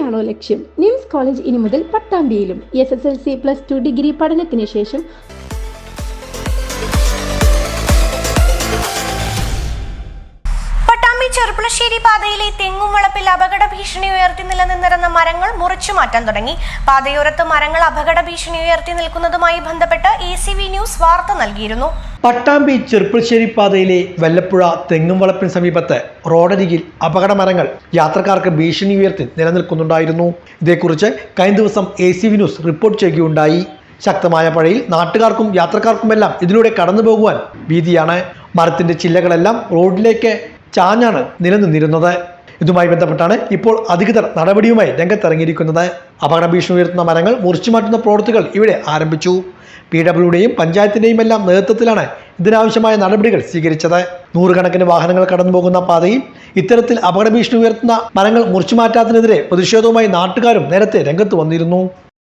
തന്നെയാണോ ലക്ഷ്യം? Nymphs college ഇനി മുതൽ പട്ടാമ്പിയിലും S S L C plus two degree പഠനത്തിന് ശേഷം ചെറുപ്പുളശ്ശേരി പാതയിലെ തെങ്ങും വളപ്പിൽ അപകട ഉയർത്തി നിലനിന്നിരുന്ന മരങ്ങൾ മുറിച്ചു മാറ്റാൻ തുടങ്ങി. പാതയോരത്ത് മരങ്ങൾ അപകട ഭീഷണി ഉയർത്തി നിൽക്കുന്നതുമായി ബന്ധപ്പെട്ട് എ സി വി ന്യൂസ് വാർത്ത നൽകിയിരുന്നു. പട്ടാമ്പി ചെറുപ്പുളശ്ശേരി പാതയിലെ വെല്ലപ്പുഴ തെങ്ങും വളപ്പിന് സമീപത്ത് റോഡരികിൽ അപകട മരങ്ങൾ യാത്രക്കാർക്ക് ഭീഷണി ഉയർത്തി നിലനിൽക്കുന്നുണ്ടായിരുന്നു. ഇതേക്കുറിച്ച് കഴിഞ്ഞ ദിവസം A C V news report ചെയ്യുകയുണ്ടായി. ശക്തമായ പഴയിൽ നാട്ടുകാർക്കും യാത്രക്കാർക്കുമെല്ലാം ഇതിലൂടെ കടന്നു പോകുവാൻ ഭീതിയാണ്. മരത്തിന്റെ ചില്ലകളെല്ലാം റോഡിലേക്ക് ചാഞ്ഞാണ് നിലനിന്നിരുന്നത്. ഇതുമായി ബന്ധപ്പെട്ടാണ് ഇപ്പോൾ അധികൃതർ നടപടിയുമായി രംഗത്തിറങ്ങിയിരിക്കുന്നത്. അപകട ഭീഷണി ഉയർത്തുന്ന മരങ്ങൾ മുറിച്ചു മാറ്റുന്ന പ്രവൃത്തികൾ ഇവിടെ ആരംഭിച്ചു. പി ഡബ്ല്യുടെയും പഞ്ചായത്തിന്റെയും എല്ലാം നേതൃത്വത്തിലാണ് ഇതിനാവശ്യമായ നടപടികൾ സ്വീകരിച്ചത്. നൂറുകണക്കിന് വാഹനങ്ങൾ കടന്നു പോകുന്ന പാതയിൽ ഇത്തരത്തിൽ അപകട ഭീഷണി ഉയർത്തുന്ന മരങ്ങൾ മുറിച്ചു മാറ്റാത്തതിനെതിരെ പ്രതിഷേധവുമായി നാട്ടുകാരും നേരത്തെ രംഗത്ത് വന്നിരുന്നു.